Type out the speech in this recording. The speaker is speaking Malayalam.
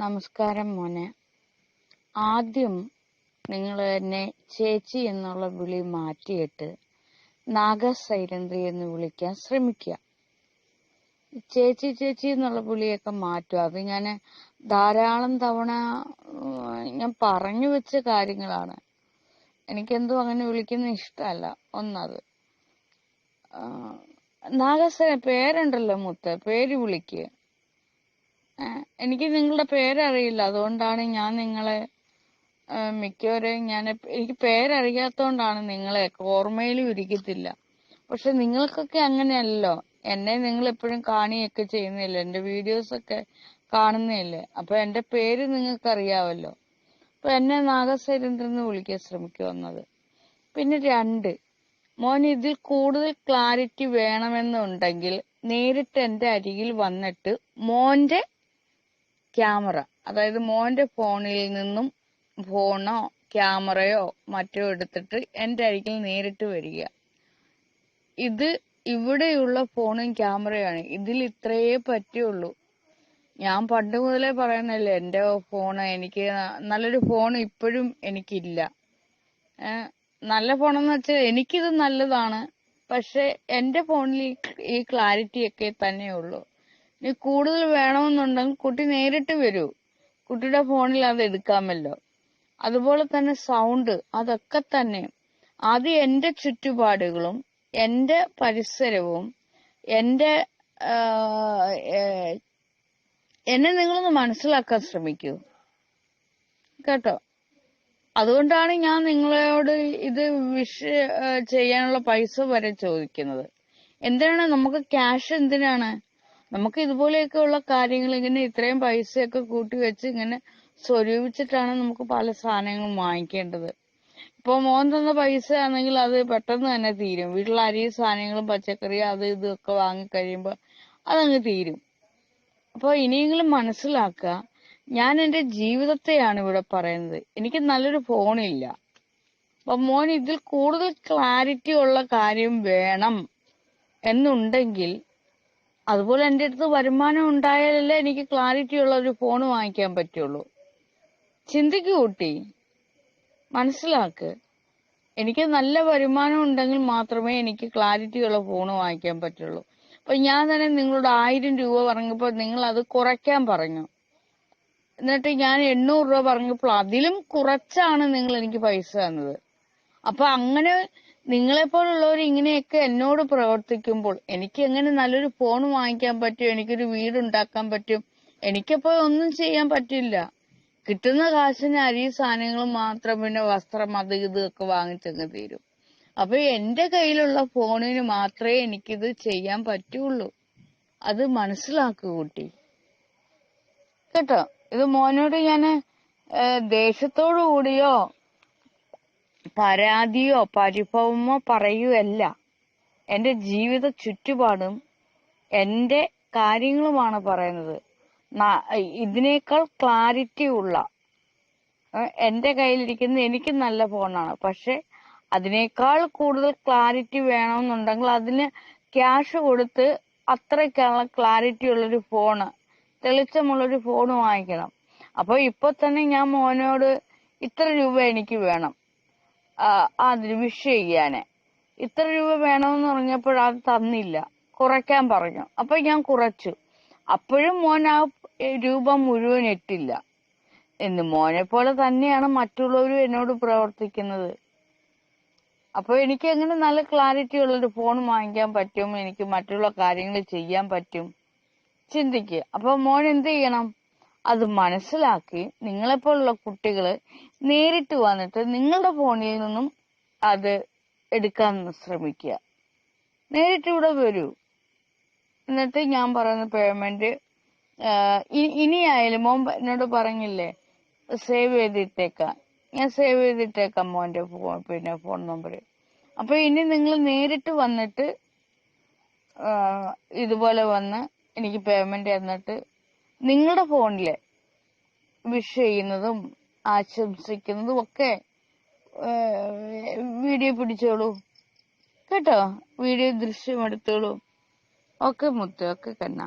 നമസ്കാരം മോനെ. ആദ്യം നിങ്ങൾ എന്നെ ചേച്ചി എന്നുള്ള വിളി മാറ്റിയിട്ട് നാഗസൈരന്ധ്രി എന്ന് വിളിക്കാൻ ശ്രമിക്കുക. ചേച്ചി ചേച്ചി എന്നുള്ള വിളിയൊക്കെ മാറ്റുക. അത് ഞാൻ ധാരാളം തവണ ഞാൻ പറഞ്ഞു വെച്ച കാര്യങ്ങളാണ്. എനിക്കെന്തോ അങ്ങനെ വിളിക്കുന്ന ഇഷ്ടമല്ല. ഒന്നത്. നാഗസൈ പേരുണ്ടല്ലോ മുത്ത്. പേര് വിളിക്കുക എനിക്ക് നിങ്ങളുടെ പേരറിയില്ല. അതുകൊണ്ടാണ് ഞാൻ നിങ്ങളെ മിക്കവരെയും ഞാൻ എനിക്ക് പേരറിയാത്തോണ്ടാണ് നിങ്ങളെ ഓർമ്മയിലും ഇരിക്കത്തില്ല. പക്ഷെ നിങ്ങൾക്കൊക്കെ അങ്ങനെയല്ലോ എന്നെ നിങ്ങൾ എപ്പോഴും കാണുകയൊക്കെ ചെയ്യുന്നില്ല? എന്റെ വീഡിയോസ് ഒക്കെ കാണുന്നില്ലേ? അപ്പൊ എന്റെ പേര് നിങ്ങൾക്ക് അറിയാവല്ലോ അപ്പൊ എന്നെ നാഗശൈലേന്ദ്രൻ എന്ന് വിളിക്കാൻ ശ്രമിക്കുമെന്നത് പിന്നെ രണ്ട് മോൻ ഇതിൽ കൂടുതൽ ക്ലാരിറ്റി വേണമെന്നുണ്ടെങ്കിൽ നേരിട്ട് എന്റെ അരികിൽ വന്നിട്ട് മോന്റെ ക്യാമറ. അതായത് മോന്റെ ഫോണിൽ നിന്നും ഫോണോ ക്യാമറയോ മറ്റോ എടുത്തിട്ട് എന്റെ അരികിൽ നേരിട്ട് വരിക. ഇത് ഇവിടെയുള്ള ഫോണും ക്യാമറയാണ് ഇതിൽ ഇത്രയേ പറ്റുള്ളൂ. ഞാൻ പണ്ട് മുതലേ പറയുന്നല്ലേ എന്റെ ഫോൺ എനിക്ക് നല്ലൊരു ഫോൺ ഇപ്പോഴും എനിക്കില്ല. നല്ല ഫോണെന്ന് വെച്ചാൽ എനിക്കിത് നല്ലതാണ്. പക്ഷെ എന്റെ ഫോണിൽ ഈ- ക്ലാരിറ്റി ഒക്കെ തന്നെ ഉള്ളൂ ഇനി കൂടുതൽ വേണമെന്നുണ്ടെങ്കിൽ കുട്ടി നേരിട്ട് വരൂ. കുട്ടിയുടെ ഫോണിൽ അത് എടുക്കാമല്ലോ. അതുപോലെ തന്നെ സൗണ്ട് അതൊക്കെ തന്നെ. അത് എന്റെ ചുറ്റുപാടുകളും എന്റെ പരിസരവും ഏ, എന്നെ നിങ്ങളൊന്ന് മനസ്സിലാക്കാൻ ശ്രമിക്കൂ. കേട്ടോ? അതുകൊണ്ടാണ് ഞാൻ നിങ്ങളോട് ഇത് വിഷ് ചെയ്യാനുള്ള പൈസ വരെ ചോദിക്കുന്നത്. എന്തിനാണ്? നമുക്ക് ക്യാഷ് എന്തിനാണ്? നമുക്ക് ഇതുപോലെയൊക്കെ ഉള്ള കാര്യങ്ങൾ ഇങ്ങനെ ഇത്രയും പൈസയൊക്കെ കൂട്ടി വെച്ച് ഇങ്ങനെ സ്വരൂപിച്ചിട്ടാണ് നമുക്ക് പല സാധനങ്ങളും വാങ്ങിക്കേണ്ടത്. ഇപ്പൊ മോൻ തന്ന പൈസ ആണെങ്കിൽ അത് പെട്ടെന്ന് തന്നെ തീരും. വീട്ടിലെ അരി സാധനങ്ങളും പച്ചക്കറി അത് ഇതൊക്കെ വാങ്ങിക്കഴിയുമ്പോ അതങ്ങ് തീരും. അപ്പൊ ഇനിയെങ്കിലും മനസ്സിലാക്കുക ഞാൻ എന്റെ ജീവിതത്തെയാണ് ഇവിടെ പറയുന്നത്. എനിക്ക് നല്ലൊരു ഫോണില്ല. അപ്പൊ മോൻ ഇതിൽ കൂടുതൽ ക്ലാരിറ്റി ഉള്ള കാര്യം വേണം എന്നുണ്ടെങ്കിൽ അതുപോലെ എന്റെ അടുത്ത് വരുമാനം ഉണ്ടായാലല്ലേ എനിക്ക് ക്ലാരിറ്റി ഉള്ള ഒരു ഫോൺ വാങ്ങിക്കാൻ പറ്റുള്ളൂ. ചിന്തിക്ക് കുട്ടി. മനസ്സിലാക്ക്. എനിക്ക് നല്ല വരുമാനം ഉണ്ടെങ്കിൽ മാത്രമേ എനിക്ക് ക്ലാരിറ്റി ഉള്ള ഫോൺ വാങ്ങിക്കാൻ പറ്റുള്ളൂ. അപ്പൊ ഞാൻ തന്നെ നിങ്ങളോട് ആയിരം രൂപ പറഞ്ഞപ്പോൾ നിങ്ങൾ അത് കുറയ്ക്കാൻ പറഞ്ഞു. എന്നിട്ട് ഞാൻ എണ്ണൂറ് രൂപ പറഞ്ഞപ്പോൾ അതിലും കുറച്ചാണ് നിങ്ങൾ എനിക്ക് പൈസ തന്നത്. അപ്പൊ അങ്ങനെ നിങ്ങളെപ്പോലുള്ളവർ ഇങ്ങനെയൊക്കെ എന്നോട് പ്രവർത്തിക്കുമ്പോൾ എനിക്ക് എങ്ങനെ നല്ലൊരു ഫോൺ വാങ്ങിക്കാൻ പറ്റും? എനിക്കൊരു വീടുണ്ടാക്കാൻ പറ്റും? എനിക്കപ്പോ ഒന്നും ചെയ്യാൻ പറ്റില്ല. കിട്ടുന്ന കാശിന് അരി സാധനങ്ങൾ മാത്രം പിന്നെ വസ്ത്രം അത് ഇത് ഒക്കെ വാങ്ങിച്ചങ്ങ് തീരും. അപ്പൊ എന്റെ കയ്യിലുള്ള ഫോണിന് മാത്രമേ എനിക്കിത് ചെയ്യാൻ പറ്റുള്ളൂ. അത് മനസ്സിലാക്കൂ കുട്ടി. കേട്ടോ? ഇത് മോനോട് ഏഹ്, ദേഷ്യത്തോടു കൂടിയോ പരാതിയോ പരിഭവമോ പറയുകയല്ല. എന്റെ ജീവിത ചുറ്റുപാടും എന്റെ കാര്യങ്ങളുമാണ് പറയുന്നത്. ഇതിനേക്കാൾ ക്ലാരിറ്റി ഉള്ള എന്റെ കയ്യിലിരിക്കുന്ന എനിക്ക് നല്ല ഫോണാണ്. പക്ഷെ അതിനേക്കാൾ കൂടുതൽ ക്ലാരിറ്റി വേണമെന്നുണ്ടെങ്കിൽ അതിന് ക്യാഷ് കൊടുത്ത് അത്രയ്ക്കുള്ള ക്ലാരിറ്റി ഉള്ളൊരു ഫോണ് തെളിച്ചമുള്ളൊരു ഫോൺ വാങ്ങിക്കണം. അപ്പോൾ ഇപ്പൊ തന്നെ ഞാൻ മോനോട് ഇത്ര രൂപ എനിക്ക് വേണം. അതിന് വിഷ് ചെയ്യാന്. ഇത്ര രൂപ വേണമെന്ന് പറഞ്ഞപ്പോൾ അത് തന്നില്ല. കുറയ്ക്കാൻ പറഞ്ഞു. അപ്പൊ ഞാൻ കുറച്ചു. അപ്പോഴും മോൻ ആ രൂപ മുഴുവൻ ഇട്ടില്ല. എന്ന് മോനെ പോലെ തന്നെയാണ് മറ്റുള്ളവരും എന്നോട് പ്രവർത്തിക്കുന്നത്. അപ്പൊ എനിക്ക് എങ്ങനെ നല്ല ക്ലാരിറ്റി ഉള്ളൊരു ഫോൺ വാങ്ങിക്കാൻ പറ്റും? എനിക്ക് മറ്റുള്ള കാര്യങ്ങൾ ചെയ്യാൻ പറ്റും? ചിന്തിക്കുക അപ്പൊ മോൻ എന്ത് ചെയ്യണം? അത് മനസ്സിലാക്കി നിങ്ങളെപ്പോലുള്ള കുട്ടികൾ നേരിട്ട് വന്നിട്ട് നിങ്ങളുടെ ഫോണിൽ നിന്നും അത് എടുക്കാൻ ശ്രമിക്കുക. നേരിട്ട് ഇവിടെ വരൂ. എന്നിട്ട് ഞാൻ പറയുന്ന പേയ്മെന്റ് ഇനിയായാലും മോൻ എന്നോട് പറഞ്ഞില്ലേ സേവ് ചെയ്തിട്ടേക്കാം. ഞാൻ സേവ് ചെയ്തിട്ടേക്കാം മോന്റെ ഫോൺ പിന്നെ ഫോൺ നമ്പർ അപ്പൊ ഇനി നിങ്ങൾ നേരിട്ട് വന്നിട്ട് ഇതുപോലെ വന്ന് എനിക്ക് പേയ്മെന്റ് തന്നിട്ട് നിങ്ങളുടെ ഫോണിൽ വിഷ് ചെയ്യുന്നതും ആശംസിക്കുന്നതും ഒക്കെ വീഡിയോ പിടിച്ചോളൂ. കേട്ടോ? വീഡിയോ ദൃശ്യം എടുത്തോളൂ. ഓക്കെ മുത്ത് ഓക്കെ കണ്ണ.